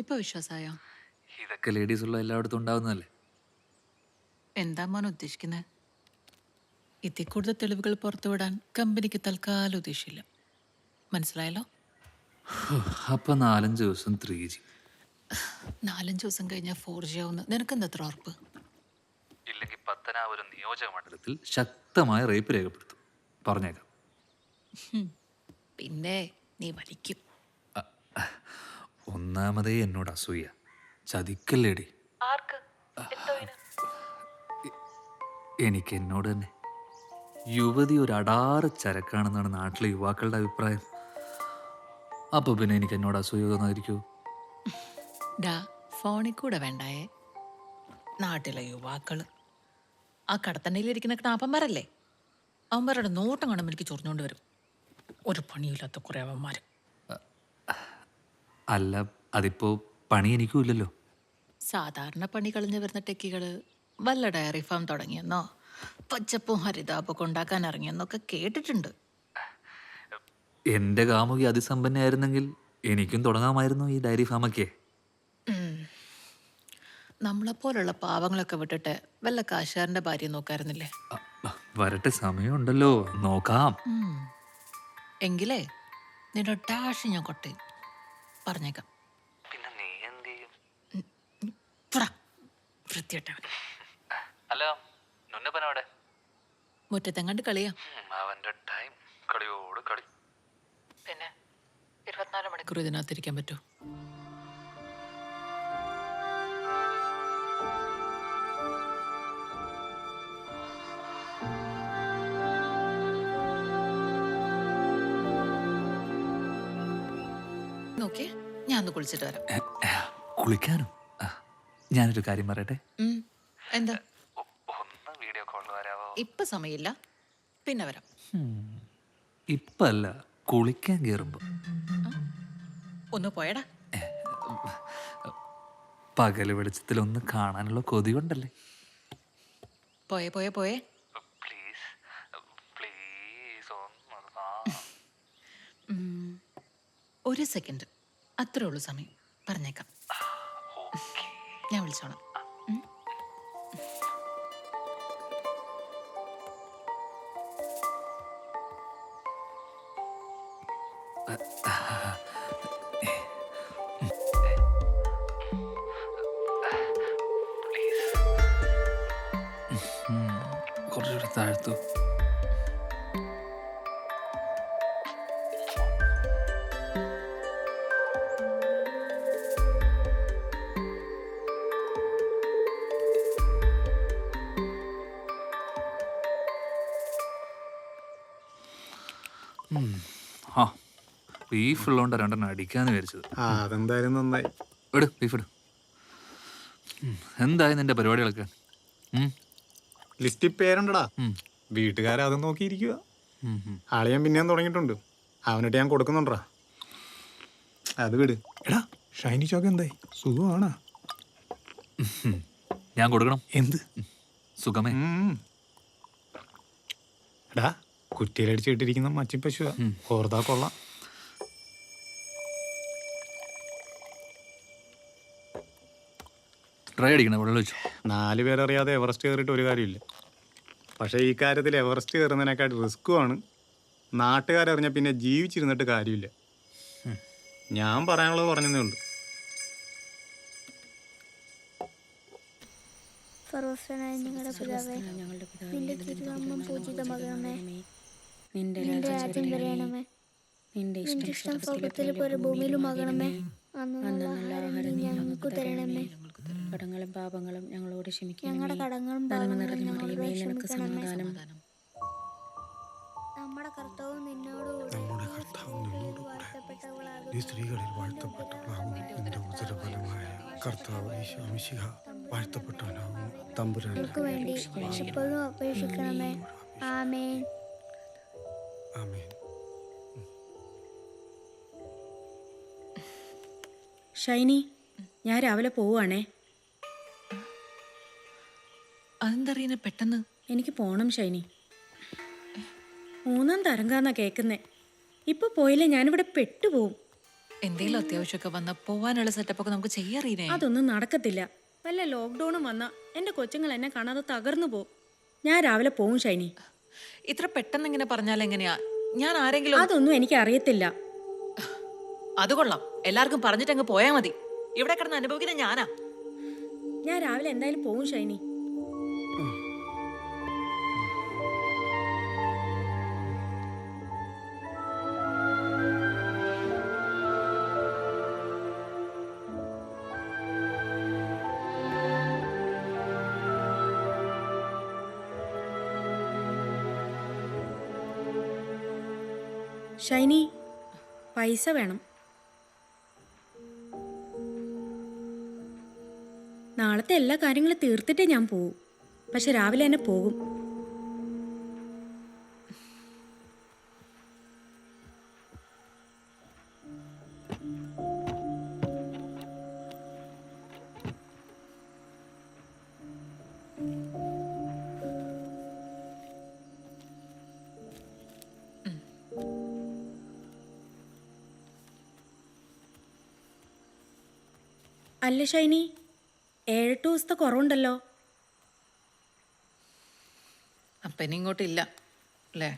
ഇപ്പൊ വിശ്വാസമായോ ഇതൊക്കെ ലേഡീസ് ഉള്ള എല്ലായിടത്തും ഉണ്ടാവുന്നതല്ലേ? എന്താ മോൻ ഉദ്ദേശിക്കുന്നത് ഇതിൽ കൂടുതൽ തെളിവുകൾ പുറത്തുവിടാൻ കമ്പനിക്ക് തൽക്കാലം ഉദ്ദേശിച്ചില്ല. മനസ്സിലായല്ലോ? അപ്പൊ നാലഞ്ച് ദിവസം ത്രീ ജി നാലഞ്ച് ദിവസം കഴിഞ്ഞാൽ ഫോർ ജി ആവുന്ന. നിനക്കെന്താ അത്ര ഉറപ്പ്? ഇല്ലെങ്കിൽ പത്തനാപുരം നിയോജക മണ്ഡലത്തിൽ ശക്തമായ റേപ്പ് രേഖപ്പെടുത്തും. പറഞ്ഞേക്കാം. പിന്നെ നീ വലിക്കും. ഒന്നാമതേ എന്നോട് അസൂയ. ചതിക്കല്ലേടി. എനിക്ക് എന്നോട് തന്നെ. യുവതി ഒരു അടാറ് ചരക്കാണെന്നാണ് നാട്ടിലെ യുവാക്കളുടെ അഭിപ്രായം. അപ്പൊ പിന്നെ എനിക്ക് എന്നോട് അസൂയ തോന്നാതിരിക്കൂ? ഡാ ഫോണിൽ കൂടെ വേണ്ടായേ. നാട്ടിലെ യുവാക്കൾ. ആ കടത്തണ്ടയിലിരിക്കുന്ന കണാപ്പന്മാരല്ലേ? അവന്മാരുടെ നോട്ടം കാണുമ്പോൾ എനിക്ക് ചൊറിഞ്ഞുകൊണ്ട് വരും. ഒരു പണിയില്ലാത്ത കുറേ അവന്മാർ അല്ല അതിപ്പോ പണി എനിക്കും ഇല്ലല്ലോ സാധാരണ പണി കളഞ്ഞു വരുന്ന ടെക്കികൾ വല്ല ഡയറി ഫാം തുടങ്ങിയെന്നോ പച്ചപ്പും ഹരിതാപൊക്കെ ഉണ്ടാക്കാൻ ഇറങ്ങിയെന്നൊക്കെ കേട്ടിട്ടുണ്ട്. എന്റെ കാമുകി അതിസമ്പന്നയായിരുന്നെങ്കിൽ എനിക്കും തുടങ്ങാമായിരുന്നു ഈ ഡയറി ഫാമൊക്കെ. നമ്മളെപ്പോലുള്ള പാവങ്ങളൊക്കെ വിട്ടിട്ട് വല്ല കാശുകാരന്റെ ഭാര്യ നോക്കായിരുന്നില്ലേ? അ, വരട്ടെ സമയമുണ്ടല്ലോ. നോക്കാം. ഉം. എങ്കിലേ നിന്റെ ഡാഷ് ഞാൻ കൊട്ടയും പറഞ്ഞേക്കാം. പിന്നെ നീ എന്ത് ചെയ്യും? വൃത്തിയിട്ടവൻ ഹലോ നുന്നപ്പനവിടെ മുറ്റത്തെങ്ങാണ്ട് കളിയാ. അവന്റെ ടൈം. കളിയോട് കളി. പിന്നെ ഇരുപത്തിനാല് മണിക്കൂർ ഇതിനകത്തിരിക്കാൻ പറ്റൂ? നോക്കിയേ. ഞാൻ ഒന്ന് കുളിച്ചിട്ട് വരാം. കുളിക്കാനോ? ഞാനൊരു കാര്യം പറയട്ടെ? എന്താ? ഒന്ന് വീഡിയോ കോൾ വരാവോ? ഇപ്പൊ സമയമില്ല. പിന്നെ വരാം. ഇപ്പല്ല കുളിക്കാൻ കേറുമ്പോ. ഒന്ന് പോയടാ. പകൽ വെളിച്ചത്തിൽ ഒന്ന് കാണാനുള്ള കൊതി കൊണ്ടല്ലേ പോയെ പോയെ. പോയേ പ്ലീസ് ഒരു സെക്കൻഡ് അത്രേ ഉള്ളൂ സമയം. പറഞ്ഞേക്കാം. ഞാൻ വിളിച്ചോളാം. കുറച്ചുകൂടി താഴ്ത്തു. ബീഫ് ഉള്ളതുകൊണ്ട് രണ്ടെണ്ണം അടിക്കാന്ന് വിചാരിച്ചത്. ആ അതെന്തായാലും നന്നായി. ഇട്. ബീഫ് എടു എന്തായി നിന്റെ പരിപാടികളൊക്കെ? ലിസ്റ്റിൽ പേരുണ്ടടാ ഉം. വീട്ടുകാരെ അതും നോക്കിയിരിക്കുക ഉം, ഞാൻ പിന്നെയും തുടങ്ങിയിട്ടുണ്ട്. അവനിട്ട് ഞാൻ കൊടുക്കുന്നുണ്ടാ അത് വിട്. എടാ. ഷൈനി ചോക്ക് എന്തായി? സുഖമാണോ? ഞാൻ കൊടുക്കണം. എന്ത്? സുഖമേ. എടാ കുറ്റിയിലടിച്ചിട്ടിരിക്കുന്ന മച്ചിപ്പശുവാ. ഓർത്താ കൊള്ളാം. ട്രൈ അടിക്കണം വെള്ളം വെച്ചു. നാല് പേരറിയാതെ എവറസ്റ്റ് കയറിയിട്ട് ഒരു കാര്യമില്ല. പക്ഷേ ഈ കാര്യത്തിൽ എവറസ്റ്റ് കയറുന്നതിനേക്കാൾ റിസ്ക്കുമാണ് നാട്ടുകാരറിഞ്ഞ പിന്നെ ജീവിച്ചിരുന്നിട്ട് കാര്യമില്ല. ഞാൻ പറയാനുള്ളത് പറഞ്ഞതേ ഉള്ളൂ. സർവസ്വനായ ഞങ്ങളുടെ പിതാവേ നിന്റെ തിരുനാമം പൂജിതമാകണമേ നിന്റെ രാജ്യം വരയണമേ നിന്റെ ഇഷ്ടം സ്വർഗത്തിൽ പോലെ ഭൂമിയിലുമാകണമേ അന്നുള്ള ആഹാരം നീ ഞങ്ങൾക്ക് തരണമേ. കടങ്ങളും പാപങ്ങളും ഞങ്ങളോട് ക്ഷമിക്കണം ഞങ്ങളുടെ കടങ്ങളും പാപങ്ങളും ഞങ്ങളോട് ക്ഷമിക്കണമേ. നമ്മുടെ കർത്താവ് നിന്നോടുകൂടെ നീ സ്ത്രീകളിൽ വാഴ്ത്തപ്പെട്ടവളാകുന്നു. നീ സ്ത്രീകളിൽ വാഴ്ത്തപ്പെട്ടവളാകുന്നു. നിന്റെ ഉദരഫലമായ കർത്താവ് ഈശോ വാഴ്ത്തപ്പെട്ടവനാകുന്നു. തമ്പുരാൻ വേണ്ടി എപ്പോഴും അപേക്ഷിക്കണമേ. ആമേൻ. ആമേൻ. ഷൈനി ഞാൻ രാവിലെ പോവുകയാണേ. അതെന്തറിയുന്ന പെട്ടെന്ന്? എനിക്ക് പോണം ഷൈനി. മൂന്നാം തരംഗാന്നാ കേക്കുന്നേ. ഇപ്പൊ പോയില്ലേ ഞാനിവിടെ പെട്ടുപോകും എന്തെങ്കിലും അത്യാവശ്യമൊക്കെ വന്ന പോവാനുള്ള സെറ്റപ്പ് ഒക്കെ നമുക്ക് ചെയ്യാറീനേ. അതൊന്നും നടക്കത്തില്ല. വല്ല ലോക്ക്ഡൌണും വന്ന എന്റെ കൊച്ചുങ്ങൾ എന്നെ കാണാതെ തകർന്നു പോകും ഞാൻ രാവിലെ പോവും ഷൈനി. ഇത്ര പെട്ടെന്ന് ഇങ്ങനെ പറഞ്ഞാൽ എങ്ങനെയാ? ഞാൻ ആരെങ്കിലും അതൊന്നും എനിക്ക് അറിയത്തില്ല. അത് കൊള്ളാം. എല്ലാവർക്കും പറഞ്ഞിട്ട് അങ്ങ് പോയാ മതി. ഇവിടെ കിടന്ന് അനുഭവിക്കുന്ന ഞാനാ. ഞാൻ രാവിലെ എന്തായാലും പോവും ഷൈനി. ഷൈനി പൈസ വേണം. നാളത്തെ എല്ലാ കാര്യങ്ങളും തീർത്തിട്ടേ ഞാൻ പോകും പക്ഷെ രാവിലെ തന്നെ പോകും. അല്ല ഷൈനി ഏഴെട്ട് ദിവസത്തെ കുറവുണ്ടല്ലോ. അപ്പൊ ഇനി ഇങ്ങോട്ടില്ല അല്ലേ?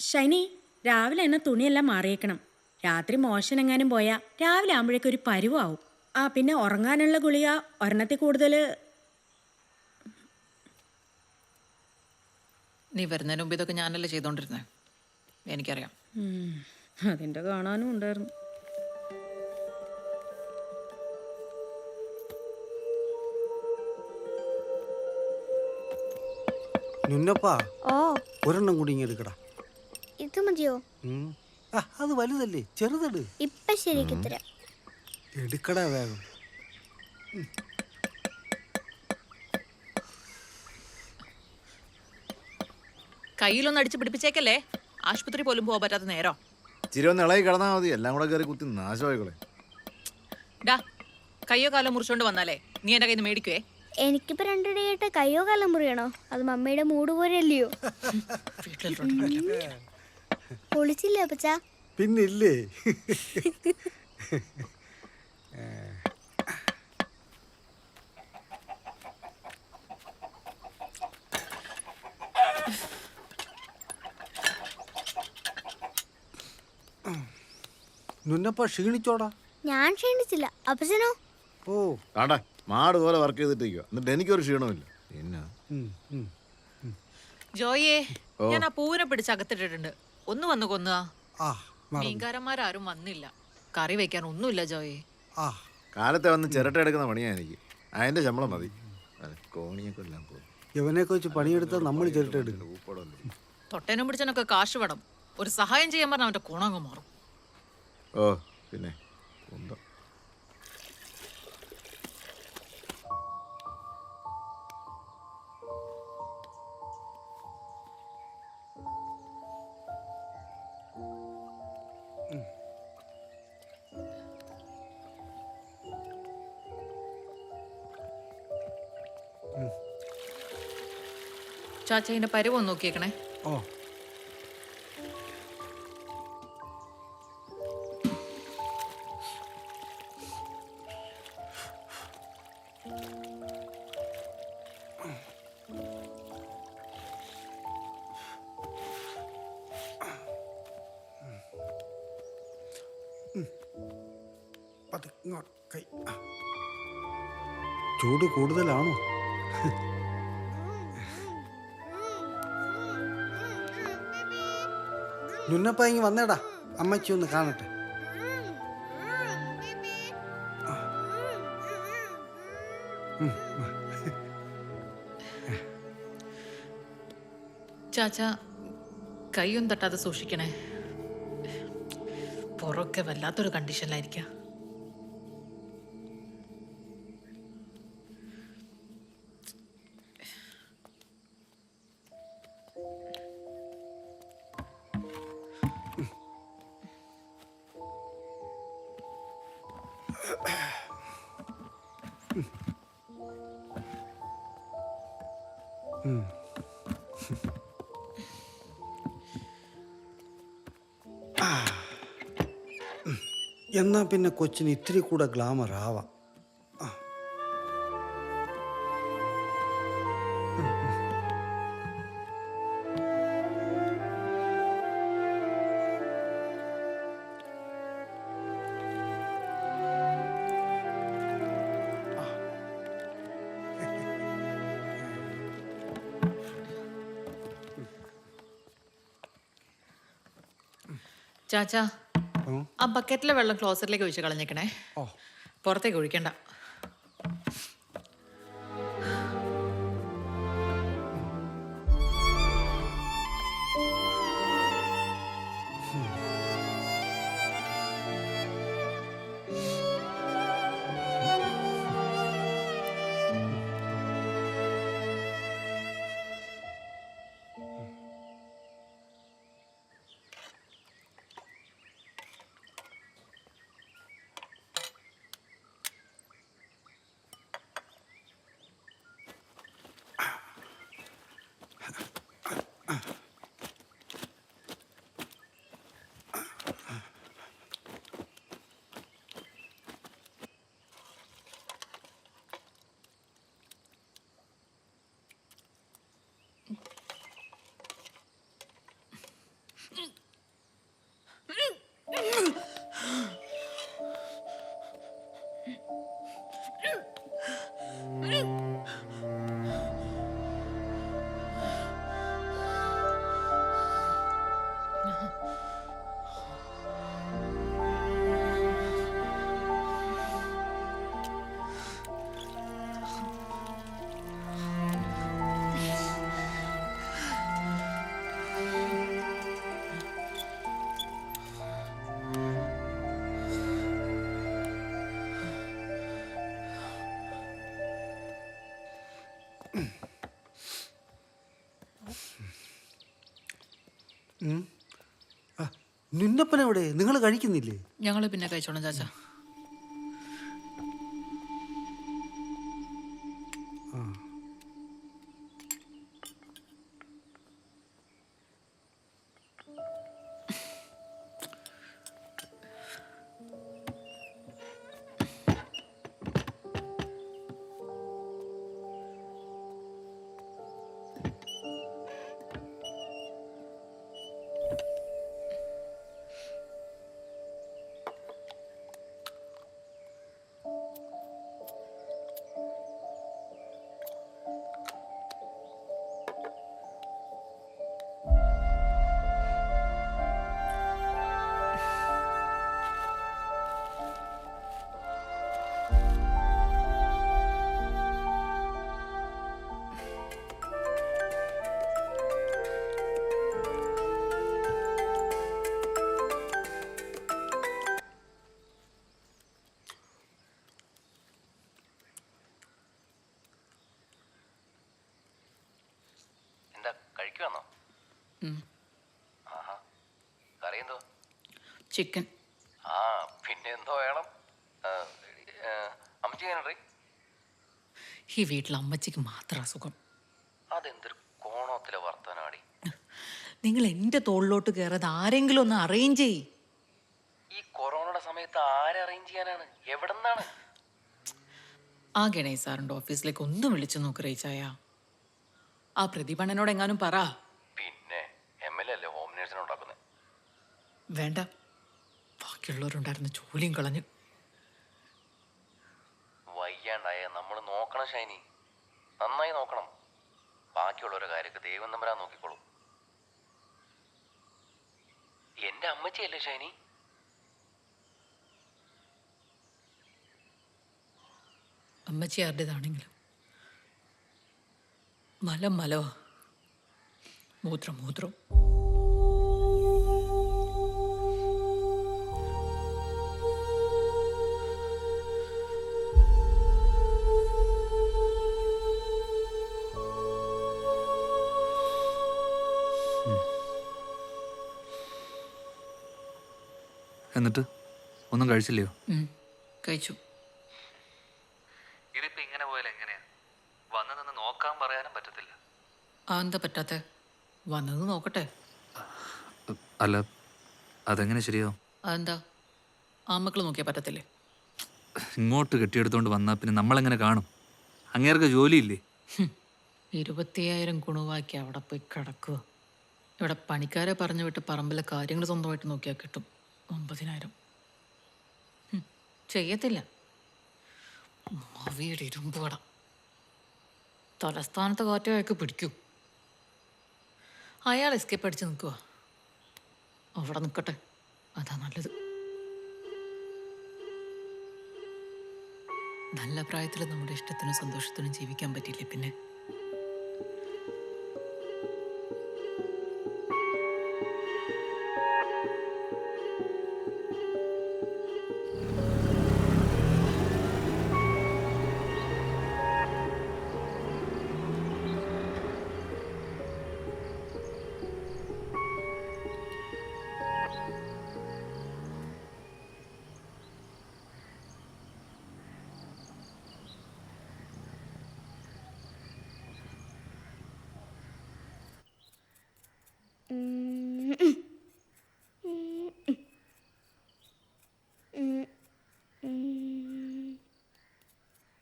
ഷൈനി രാവിലെ എന്നെ തുണിയെല്ലാം മാറിയേക്കണം. രാത്രി മോശം എങ്ങാനും പോയാൽ രാവിലെ ആകുമ്പോഴേക്കും ഒരു പരുവാവും. ആ പിന്നെ ഉറങ്ങാനുള്ള ഗുളിക ഒരെണ്ണത്തിൽ കൂടുതൽ. നീ വരുന്നതിന് മുമ്പ് ഇതൊക്കെ ഞാനല്ലേ ചെയ്തോണ്ടിരുന്നേ? എനിക്കറിയാം. അതിന്റെ കാണാനും ഉണ്ടായിരുന്നു. നുന്നപ്പാ. ഓ. ഒരെണ്ണം കൂടി ഇങ്ങനെ എടുക്കടാ. ഇത് മതിയോ? ആ അത് വലുതല്ലേ? ചെറുതട്. ഇപ്പൊ ശരിക്ക് തരാം. എടുക്കടാ വേഗം. കയ്യിലൊന്ന് അടിച്ച് പിടിപ്പിച്ചേക്കല്ലേ? ആശുപത്രി പോലും പോകാൻ പറ്റാത്ത നേരോ. ഇച്ചിരി ഒന്ന് ഇളകി കിടന്നാൽ മതി. എല്ലാം കൂടെ കയറി കുത്തി നാശമായിക്കോളെ. ഡാ കയ്യോ കാലോ മുറിച്ചോണ്ട് വന്നാലേ. നീ എന്റെ കയ്യിൽ നിന്ന് മേടിക്കുവേ. എനിക്കിപ്പോ രണ്ടിടയായിട്ട് കയ്യോ കാലം മുറിയണോ? അത് മമ്മിയുടെ മൂട് പോലെയല്ലയോ? പൊളിച്ചില്ല പൊളിച്ചില്ലേ അപ്പച്ച? പിന്നില്ലേ? നുന്നപ്പ ക്ഷീണിച്ചോടാ? ഞാൻ ക്ഷീണിച്ചില്ല. അപ്പച്ചനോ? ഓ. മാട് പോലെ വർക്ക് ചെയ്തിട്ടിരിക്കുക എന്നിട്ട് എനിക്കൊരു ക്ഷീണമില്ല. പിന്നെ. ജോയേ ഞാൻ ആ പൂവിനെ പിടിച്ച് അകത്തിട്ടിട്ടുണ്ട്. ഒന്ന് വന്ന് കൊന്നുക മീൻകാരന്മാരാരും വന്നില്ല. കറി വെക്കാൻ ഒന്നുമില്ല ജോയേ ആ. കാലത്തെ വന്ന് ചിരട്ട എടുക്കുന്ന പണിയാ എനിക്ക്. അതിന്റെ ശമ്പളം മതി. കോണിയൊക്കെ എല്ലാം പോകും. ഇവനെയൊക്കെ വെച്ച് പണിയെടുത്താൽ നമ്മൾ ചിരട്ട എടുക്കും. തൊട്ടേനും പിടിച്ചനൊക്കെ കാശ് വേണം. ഒരു സഹായം ചെയ്യാൻ പറഞ്ഞ അവന്റെ കുണങ്ങ് മാറും. ഓ പിന്നെ. കുന്തം. ചാച്ചതിന്റെ പരുവം നോക്കിയേക്കണേ. ഓ. ചൂട് കൂടുതലാണോ? നുന്നപ്പ ഇങ്ങ് വന്നേടാ. അമ്മച്ചി ഒന്ന് കാണട്ടെ. ചാച്ച കൈയൊന്നും തട്ടാതെ സൂക്ഷിക്കണേ. പുറമൊക്കെ വല്ലാത്തൊരു കണ്ടീഷനിലായിരിക്കാം എന്നാ പിന്നെ കൊച്ചിന് ഇത്തിരി കൂടെ ഗ്ലാമർ ആവാം. ചാച്ചാ. ആ ബക്കറ്റിലെ വെള്ളം ക്ലോസറ്റിലേക്ക് ഒഴിച്ച് കളഞ്ഞേക്കണേ. ഓ. പുറത്തേക്ക് ഒഴിക്കണ്ട. Mm-hmm. നിന്നപ്പൻ എവിടെ? നിങ്ങൾ കഴിക്കുന്നില്ലേ? ഞങ്ങൾ പിന്നെ കഴിച്ചോളാം ചാച്ചാ. ചിക്കൻ. ആ പിന്നെ എന്തോ വേണം. അമ്മച്ചി എങ്ങനെ ഈ വീട്ടിൽ അമ്മച്ചിക്ക് മാത്രം അസുഖം. അതെന്തൊരു കോണത്തിലെ വർത്തനാടി നിങ്ങൾ എന്റെ തോളിലോട്ട് കയറാതെ ആരെങ്കിലും ഒന്ന് അറേഞ്ച് ചെയ്യ്. ഈ കൊറോണയുടെ സമയത്ത് ആരെ അറേഞ്ച് ചെയ്യാനാണ്? എവിടെ നിന്നാണ് ആ ഗണേശ് സാറിന്റെ ഓഫീസിലേക്ക് ഒന്നും വിളിച്ചു നോക്ക് റേച്ചായ. ആ പ്രതിഭണനോട് എങ്ങാനും പറ. പിന്നെ എം എൽ എ അല്ലേ ഹോം നേഴ്സിനെ ഉണ്ടാക്കുന്നത് വേണ്ട. ബാക്കിയുള്ളവരുണ്ടായിരുന്ന ജോലിയും കളഞ്ഞു. വയ്യാണ്ടായ നമ്മൾ നോക്കണം ഷൈനി. നന്നായി നോക്കണം. ബാക്കിയുള്ളവരുടെ കാര്യമൊക്കെ ദൈവം നമ്പരാ നോക്കിക്കോളൂ. എന്റെ അമ്മച്ചിയല്ലേ ഷൈനി? അമ്മച്ചി ആരുടേതാണെങ്കിലും. മലം മലവാ മൂത്രം മൂത്രം. എന്നിട്ട് ഒന്നും കഴിച്ചില്ലയോ? കഴിച്ചു. ഇതിപ്പോ ഇങ്ങനെ പോയാൽ എങ്ങനെയാ? വന്നു നിന്ന് നോക്കാൻ പറയാനും പറ്റത്തില്ല. എന്താ പറ്റാത്ത? വന്നത് നോക്കട്ടെ. അല്ല അതെങ്ങനെ ശരിയാവും? അതെന്താ? ആമക്കൾ നോക്കിയാൽ പറ്റത്തില്ലേ? ഇങ്ങോട്ട് കെട്ടിയെടുത്തോണ്ട് വന്നാ പിന്നെ നമ്മളെങ്ങനെ കാണും? അങ്ങേർക്ക് ജോലിയില്ലേ. ഇരുപത്തിയായിരം ഗുണവാക്കി അവിടെ പോയി കിടക്കുക. ഇവിടെ പണിക്കാരെ പറഞ്ഞു വിട്ട് പറമ്പിലെ കാര്യങ്ങൾ സ്വന്തമായിട്ട് നോക്കിയാൽ കിട്ടും. ഒമ്പതിനായിരം. ചെയ്യത്തില്ല. മാവിയുടെ ഇരുമ്പ് കട തലസ്ഥാനത്ത് കാറ്റയൊക്കെ പിടിക്കൂ. അയാൾ എസ്കേപ്പ് അടിച്ച് നിൽക്കുക അവിടെ നിൽക്കട്ടെ. അതാ നല്ലത്. നല്ല പ്രായത്തിൽ നമ്മുടെ ഇഷ്ടത്തിനും സന്തോഷത്തിനും ജീവിക്കാൻ പറ്റില്ലേ പിന്നെ?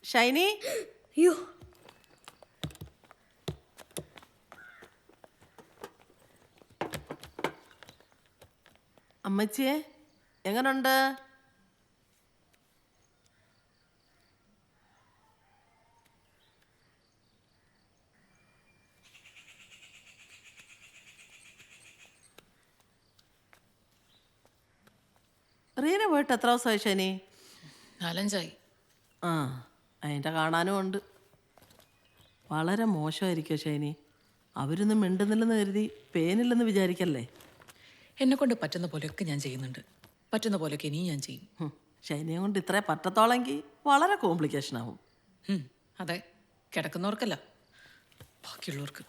ഷൈനി? അയ്യോ. അമ്മച്ചിയെ എങ്ങനുണ്ട്? പോയിട്ട് എത്ര ദിവസമായി ശനി? നാലഞ്ചായി. ആ അതിന്റെ കാണാനും ഉണ്ട്. വളരെ മോശമായിരിക്കും ശനി? അവരൊന്നും മിണ്ടുന്നില്ലെന്ന് കരുതി പേനില്ലെന്ന് വിചാരിക്കല്ലേ? എന്നെ കൊണ്ട് പറ്റുന്ന പോലെയൊക്കെ ഞാൻ ചെയ്യുന്നുണ്ട്. പറ്റുന്ന പോലെയൊക്കെ ഇനിയും ഞാൻ ചെയ്യും. ഹും, ശൈനിയെ കൊണ്ട് ഇത്ര പറ്റത്തോളെങ്കിൽ വളരെ കോംപ്ലിക്കേഷൻ ആവും. അതെ. കിടക്കുന്നവർക്കല്ല. ബാക്കിയുള്ളവർക്ക്.